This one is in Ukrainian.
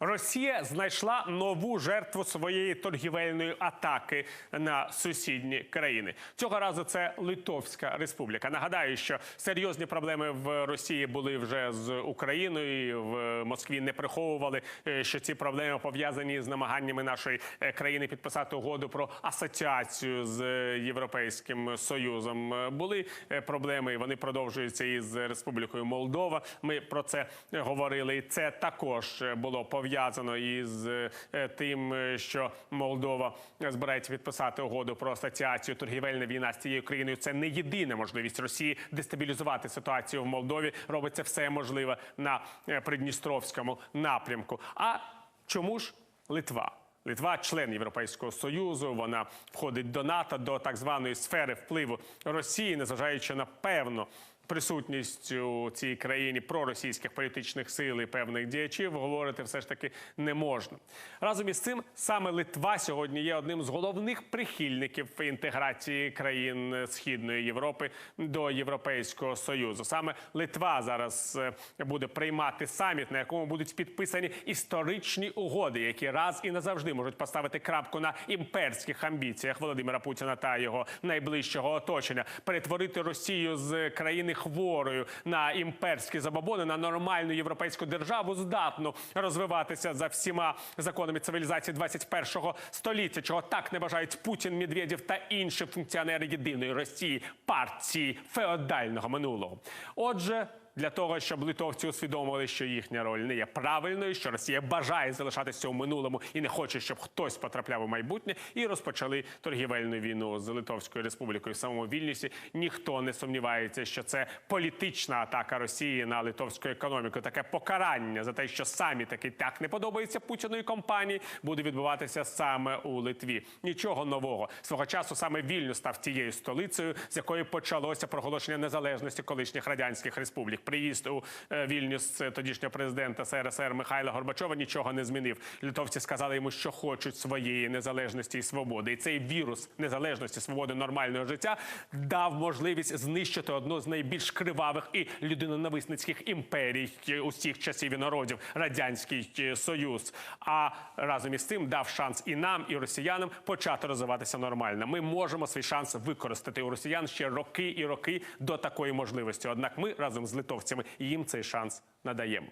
Росія знайшла нову жертву своєї торгівельної атаки на сусідні країни. Цього разу це Литовська Республіка. Нагадаю, що серйозні проблеми в Росії були вже з Україною. В Москві не приховували, е, що ці проблеми пов'язані з намаганнями нашої е, країни підписати угоду про асоціацію з е, Європейським Союзом. Були проблеми, вони продовжуються із Республікою Молдова. Ми про це говорили. Це також було пов'язано із е, тим, е, що Молдова збирається підписати угоду про асоціацію. Торгівельна війна з цією країною це не єдина можливість Росії дестабілізувати ситуацію в Молдові. Робиться все можливе на е, придністровському напрямку. А чому ж Литва? Литва член Європейського союзу. Вона входить до НАТО, до так званої сфери впливу Росії, незважаючи на певну присутність у цій країні проросійських політичних сил і певних діячів, говорити все ж таки не можна. Разом із цим саме Литва сьогодні є одним з головних прихильників інтеграції країн Східної Європи до Європейського союзу. Саме Литва зараз е, буде приймати саміт, на якому будуть підписані історичні угоди, які раз і назавжди можуть поставити крапку на імперських амбіціях Володимира Путіна та його найближчого оточення, перетворити Росію з країни хворою на імперські забобони на нормальну європейську державу, здатну розвиватися за всіма законами цивілізації 21-го століття, чого так не бажають Путін, Медведєв та інші функціонери єдиної Росії партії феодального минулого. Отже. Для того щоб литовці усвідомили, що їхня роль не є правильною, що Росія бажає залишатися у минулому і не хоче, щоб хтось потрапляв у майбутнє, і розпочали торгівельну війну з Литовською республікою в самому Вільнюсі. Ніхто не сумнівається, що це політична атака Росії на литовську економіку. Таке покарання за те, що самі таки так не подобається Путіну і компанії, буде відбуватися саме у Литві. Нічого нового свого часу саме Вільнюс став тією столицею, з якої почалося проголошення незалежності колишніх радянських республік. Приїзд у е, Вільнюс тодішнього президента СРСР Михайла Горбачова нічого не змінив. Литовці сказали йому, що хочуть своєї незалежності і свободи. І цей вірус незалежності, свободи, нормального життя дав можливість знищити одну з найбільш кривавих і людиноненависницьких імперій е, усіх часів і народів радянський е, союз. А разом із цим дав шанс і нам, і росіянам почати розвиватися нормально. Ми можемо свій шанс використати у росіян ще роки і роки до такої можливості. Однак ми разом з литовцями їм цей шанс надаємо.